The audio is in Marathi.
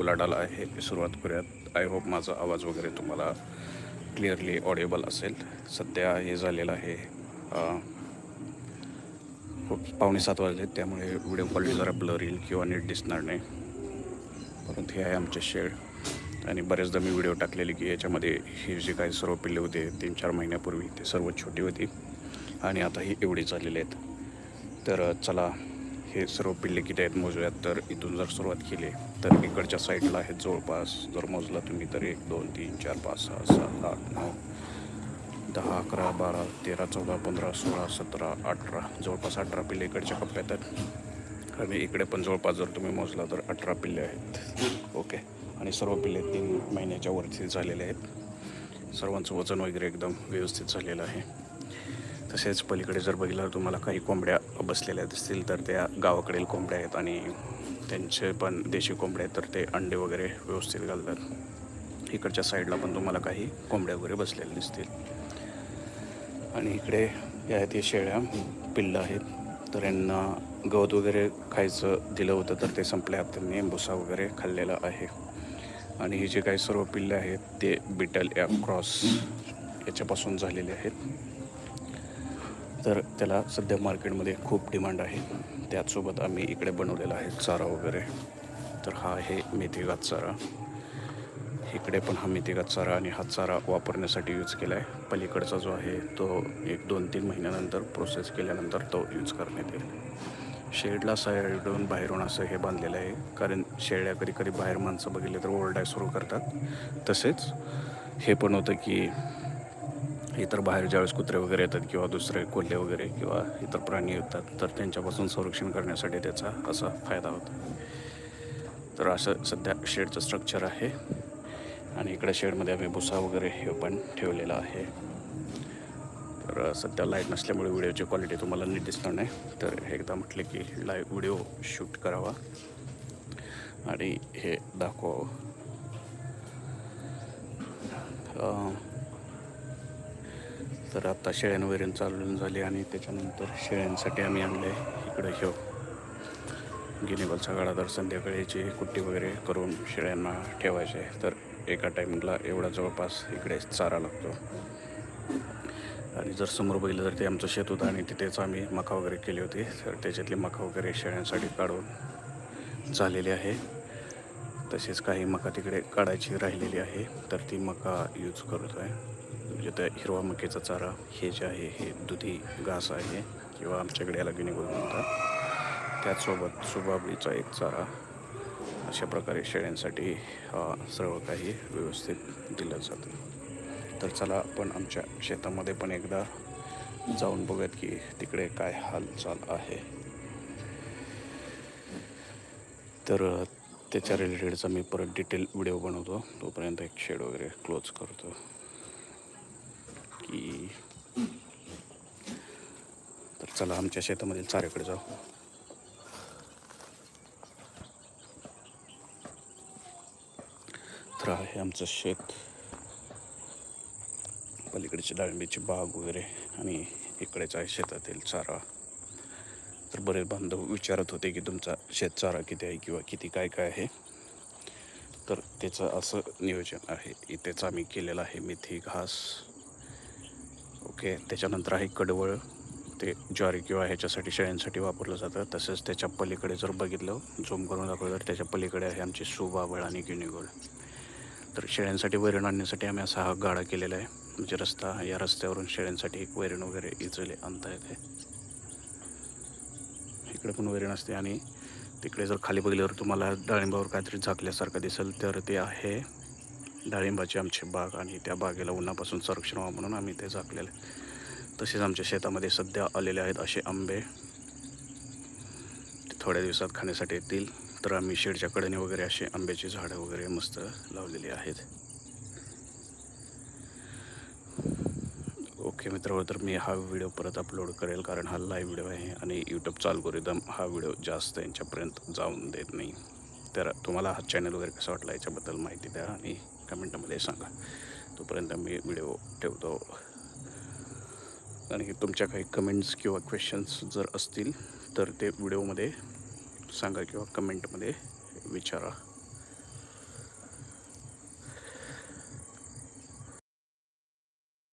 उलाढाल आहे. सुरुवात करूयात. आय होप माझा आवाज वगैरे तुम्हाला क्लिअरली ऑडिएबल असेल. सध्या हे झालेलं आहे. खूप पावणे सात वाजले त्यामुळे व्हिडिओ क्वालिटी जरा ब्लर येईल किंवा नीट दिसणार नाही. परंतु हे आहे आमचे शेड आणि बरेचदा मी व्हिडिओ टाकलेले की याच्यामध्ये हे जे काही सर्व पिल्ले होते तीन चार महिन्यापूर्वी ते सर्व छोटी होती. आणि आता ही एवढी झालेली आहेत. तर चला हे सर्व पिल्ले किती आहेत मोजूयात तर इथून जर सुरुवात केली तर इकडच्या साईडला आहेत जवळपास जर मोजला तुम्ही तर एक दोन तीन चार पाच सहा सात आठ नऊ दहा अकरा बारा तेरा चौदा पंधरा सोळा सतरा अठरा जवळपास अठरा पिल्ले इकडच्या कप्प्यात आहेत. आणि इकडे पण जवळपास जर तुम्ही मोजला तर अठरा पिल्ले आहेत. ओके. आणि सर्व पिल्ले तीन महिन्याच्या वरती झालेले आहेत. सर्वांचं वजन वगैरे एकदम व्यवस्थित झालेलं आहे. तसेच पलीकडे जर बघितलं तुम्हाला काही कोंबड्या बसलेल्या दिसतील तर त्या गावाकडील कोंबड्या आहेत आणि त्यांचे पण देशी कोंबड्या आहेत तर ते अंडे वगैरे व्यवस्थित घालतात. इकडच्या साईडला पण तुम्हाला काही कोंबड्या वगैरे बसलेल्या दिसतील. आणि इकडे या आहेत या शेळ्या पिल्लं आहेत. तर यांना गवत वगैरे खायचं दिलं होतं तर ते संपल्या त्यांनी भुसा वगैरे खाल्लेला आहे. आणि हे जे काही सर्व पिल्ले आहेत ते बिटल या क्रॉस याच्यापासून झालेले आहेत. तर त्याला सध्या मार्केटमध्ये खूप डिमांड आहे. त्याचसोबत आम्ही इकडे बनवलेला आहे चारा वगैरे. तर हा आहे मेथीघात चारा. इकडे पण हा मेथीघात चारा आणि हा चारा वापरण्यासाठी यूज केला आहे पलीकडचा जो आहे तो एक दोन तीन महिन्यानंतर प्रोसेस केल्यानंतर तो यूज करण्यात येईल. शेडला साईडून बाहेरून असं हे बांधलेलं आहे. कारण शेळ्या कधी कधी बाहेर माणसं बघितले तर ओरडाय सुरू करतात. तसेच हे पण होतं की इतर बाहेर ज्यावेळेस कुत्रे वगैरे येतात किंवा दुसरे कोल्हे वगैरे किंवा इतर प्राणी येतात तर त्यांच्यापासून संरक्षण करण्यासाठी त्याचा असा फायदा होतो. तर असं सध्या शेडचं स्ट्रक्चर आहे आणि इकडे शेडमध्ये आम्ही भुसा वगैरे हे पण ठेवलेला आहे. तर सध्या लाइट नसल्यामुळे व्हिडिओची क्वालिटी तुम्हाला नीट दिसणार नाही. तर एकदा म्हटले की लाईव्ह व्हिडिओ शूट करावा आणि हे दाखवावं. तर आता शेळ्यां वैरण चालून झाली आणि त्याच्यानंतर शेळ्यांसाठी आम्ही आणले इकडे घेऊ गिनीबलचा गाडा तर संध्याकाळीची कुट्टी वगैरे करून शेळ्यांना ठेवायचे. तर एका टायमिंगला एवढा जवळपास इकडे चारा लागतो. आणि जर समोर बघितलं तर ते आमचं शेत होतं आणि तिथेच आम्ही मका वगैरे केली होती. तर त्याच्यातली मका वगैरे शेळ्यांसाठी काढून झालेली आहे. तसेच काही मका तिकडे काढायची राहिलेली आहे. तर ती मका यूज करत आहे म्हणजे त्या हिरवा मकेचा चारा हे जे आहे हे दुधी घास आहे किंवा आमच्याकडे याला गिनीगोल म्हणतात. त्याचसोबत सुबाबळीचा एक चारा अशा प्रकारे शेळ्यांसाठी सर्व काही व्यवस्थित दिलं जातं. तर चला आपण आमच्या शेतामध्ये पण एकदा जाऊन बघत की तिकडे काय हालचाल आहे. तर त्याच्या रिलेटेडचा मी परत डिटेल व्हिडिओ बनवतो. तोपर्यंत एक शेड वगैरे क्लोज करतो की तर चला आमच्या शेतामधील चाऱ्याकडे जाऊ. तर आहे आमचं शेत. पलीकडची डाळिंबीची बाग वगैरे आणि इकडेच आहे शेतातील चारा. तर बरेच बांधव विचारत होते की तुमचा शेत चारा किती आहे किंवा किती काय काय आहे? तर त्याचं असं नियोजन आहे. इथेच आम्ही केलेलं आहे मेथी घास. ओके त्याच्यानंतर आहे कडवळ. ते ज्वारी किंवा ह्याच्यासाठी शेळ्यांसाठी वापरलं जातं. तसंच त्याच्या पलीकडे जर बघितलं झूम करून दाखवलं तर त्याच्या पलीकडे आहे आमची सुबावळ आणि गिणीगोळ. तर शेळ्यांसाठी वैरण आणण्यासाठी आम्ही असा हा गाडा केलेला आहे. म्हणजे रस्ता या रस्त्यावरून शेळ्यांसाठी एक वैरण वगैरे इजले आणता येते. इकडे पण वैरण असते आणि तिकडे जर खाली बघितल्यावर तुम्हाला डाळिंबावर काहीतरी झाकल्यासारखं दिसेल. तर ते आहे डाळिंबाची आमची बाग आणि त्या बागेला उन्हापासून संरक्षण व्हावं म्हणून आम्ही ते झाकलेलं आहे. तसेच आमच्या शेतामध्ये सध्या आलेले आहेत असे आंबे. ते थोड्या दिवसात खाण्यासाठी येतील. तर आम्ही शेडच्या कडेने वगैरे असे आंब्याची झाडं वगैरे मस्त लावलेली आहेत. ओके मित्रांनो तर मी हा व्हिडिओ परत अपलोड करेल कारण हा लाईव्ह व्हिडिओ आहे आणि यूट्यूब अल्गोरिदम हा व्हिडिओ जास्त यांच्यापर्यंत जाऊन देत नाही. तर तुम्हाला हा चॅनल वगैरे कसा वाटला याच्याबद्दल माहिती द्या आणि कमेंटमध्ये सांगा. तोपर्यंत मी व्हिडिओ ठेवतो. आणि तुमच्या काही कमेंट्स किंवा क्वेश्चन्स जर असतील तर ते व्हिडिओमध्ये सांगा किंवा कमेंटमध्ये विचारा.